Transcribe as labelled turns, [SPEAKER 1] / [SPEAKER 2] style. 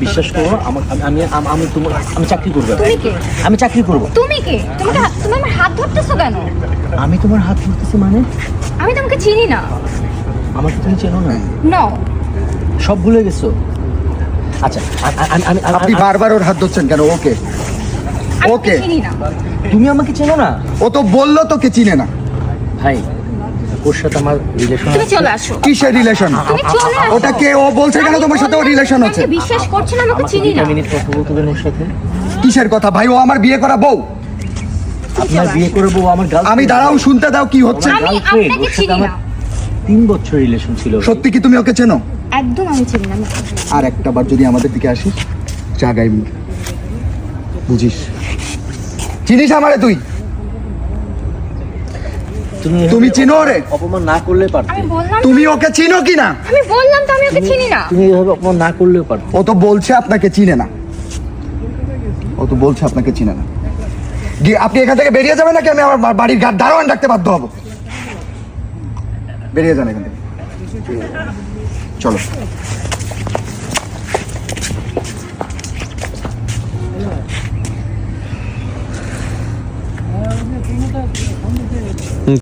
[SPEAKER 1] বিশ্বাস করো আমি- আমি আমি তোমার আমি চাকরি করব।
[SPEAKER 2] তুমি কে?
[SPEAKER 1] আমি চাকরি করব।
[SPEAKER 2] তুমি কে? তুমি তুমি আমার হাত ধরতেছো কেন?
[SPEAKER 1] আমি তোমার হাত ধরতেছি মানে?
[SPEAKER 2] আমি তোমাকে চিনি না।
[SPEAKER 1] আমাকে তুমি চেনো না?
[SPEAKER 2] নো
[SPEAKER 1] সব ভুলে গেছো? আচ্ছা আমি
[SPEAKER 3] আপনি বারবার ওর হাত ধরছেন কেন? ওকে।
[SPEAKER 2] আমি
[SPEAKER 3] ওকে।
[SPEAKER 2] ওকে চিনি না।
[SPEAKER 1] তুমি আমাকে চেনো না?
[SPEAKER 3] ও তো বলল তোকে চিনে না।
[SPEAKER 1] ভাই ওর সাথে আমার রিলেশন
[SPEAKER 2] তুমি চলে আসো।
[SPEAKER 3] কিসের রিলেশন
[SPEAKER 2] তুমি চলে আসো।
[SPEAKER 3] ওটা কে? ও বলছে কেন তোমার সাথে ওর রিলেশন আছে
[SPEAKER 2] বিশ্বাস করছ না আমাকে চিনি না।
[SPEAKER 1] মিনিট কথা বলতে দেন ওর সাথে।
[SPEAKER 3] কিসের কথা? ভাই ও আমার বিয়ে করা বউ।
[SPEAKER 1] আপনার বিয়ে করব আমার গাল
[SPEAKER 3] আমি দাঁড়াও শুনতে দাও কি হচ্ছে।
[SPEAKER 2] আমি আপনাকে
[SPEAKER 1] ওর সাথে
[SPEAKER 2] চিনি
[SPEAKER 1] আমার
[SPEAKER 2] না।
[SPEAKER 1] তিন বছর রিলেশন ছিল।
[SPEAKER 3] সত্যি কি তুমি ওকে চেনো?
[SPEAKER 2] একদম আমি চিনি না
[SPEAKER 3] আর একটা বার যদি আমাদের দিকে আসিস জাগাই বুঝিস? চিনিস আমারে তুই?
[SPEAKER 1] তুমি
[SPEAKER 3] চিনো রে
[SPEAKER 1] অপমান না করলে পারতে
[SPEAKER 3] তুমি ওকে চিনো কি না
[SPEAKER 2] আমি বললাম তো আমি ওকে চিনি না।
[SPEAKER 1] তুমি এভাবে অপমান না করলেও পারতে
[SPEAKER 3] ও তো বলছে আপনাকে চিনে না। ও তো বলছে আপনাকে চিনে না। আপনি এখান থেকে বেরিয়ে যাবেন নাকি? আমি আমার বাড়ির গাড় দারোয়ান ডাকতে বাধ্য হব। বেরিয়ে যান এখান থেকে। চলো।